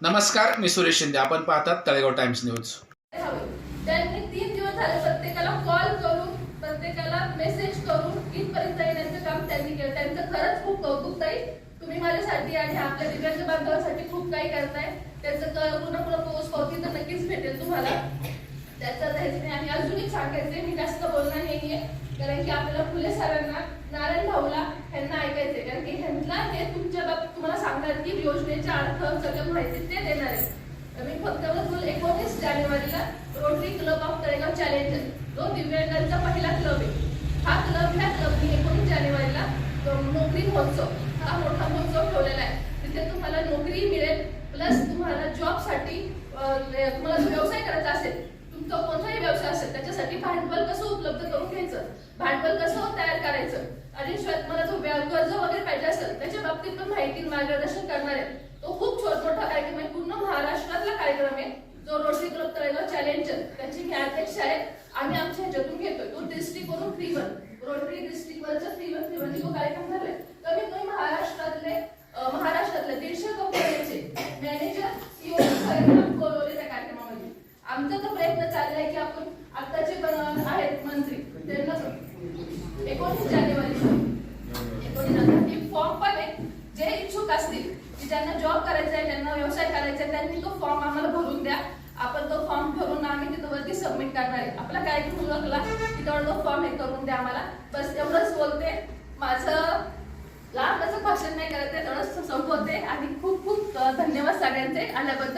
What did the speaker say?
नमस्कार मी सुरेश शिंदे. आपण पाहतात तळेगाव टाइम्स न्यूज. त्यांनी तीन दिवस झाले प्रत्येकाला कॉल करून प्रत्येकाला मेसेज करून इथपर्यंत येण्याचं काम त्यांनी केलं. त्यांचं खरंच खूप कौतुक ताई. तुम्ही माझ्यासाठी आणि आपल्या दिव्यांग बांधवांसाठी खूप काही करताय. त्याचं पूर्ण पूर्ण पोस्ट पावती तर नक्कीच भेटेल तुम्हाला. त्याचं जायचं नाही आणि अजूनही एक सांगायचंय मी जास्त बोलणार नाहीये. कारण की आपल्याला फुले सरांना नारायण भाऊला ह्यांना ऐकायचंय. कारण की ह्यांना तुम्हाला योजनेचा अर्थ सगळं माहिती ते देणार आहे. मी फक्त बोल एकोणीस जानेवारीला Rotary Club of Talegaon challenger जो दिव्यांगांचा पहिला क्लब आहे. हा क्लब ह्या क्लबनी एकोणीस जानेवारीला नोकरी महोत्सव हा मोठा महोत्सव ठेवलेला आहे. तिथे तुम्हाला नोकरी मिळेल प्लस तुम्हाला जॉबसाठी तुम्हाला जो व्यवसाय करायचा असेल तुमचा कोणताही व्यवसाय असेल त्याच्यासाठी भांडवल कसं उपलब्ध करून घ्यायचं? भांडवल कसं तयार करायचं? आणि शिवाय तुम्हाला जो कर्ज वगैरे पाहिजे असेल बाबतीत पण माहिती मार्गदर्शन करणार. आहे तो खूप छोट मोठा कार्यक्रम आहे. पूर्ण महाराष्ट्रातला कार्यक्रम आहे. जो रोटरी क्लब तळेगाव चॅलेंजर त्याची मी अध्यक्ष आहेत आम्ही आमच्या ह्याच्यातून घेतोय. तो डिस्ट्रिक्ट वरून फ्री वन रोटरी डिस्ट्रिक्ट वरचा फ्री वन फ्री वन तो कार्यक्रम झालाय. कमीत कमी महाराष्ट्रातले महाराष्ट्रातले दीडशे कंपन्यांचे मॅनेजर सीओ बोलवले त्या कार्यक्रमामध्ये. आमचा तो प्रयत्न चाललाय की आपण आताचे आहेत मंत्री. त्यांना एकोणीस जानेवारी फॉर्म पण आहे जे इच्छुक असतील की ज्यांना जॉब करायचा आहे ज्यांना व्यवसाय करायचा आहे त्यांनी तो फॉर्म आम्हाला भरून द्या. आपण तो फॉर्म भरून आम्ही तिथवरती सबमिट करणार आहे. आपला काय उरकला तिथवर तो फॉर्म हे करून द्या आम्हाला. बस एवढंच बोलते. माझं लांब असं भाषण नाही करायचं तेवढंच संपवते. आणि खूप खूप धन्यवाद सगळ्यांचे आल्याबद्दल.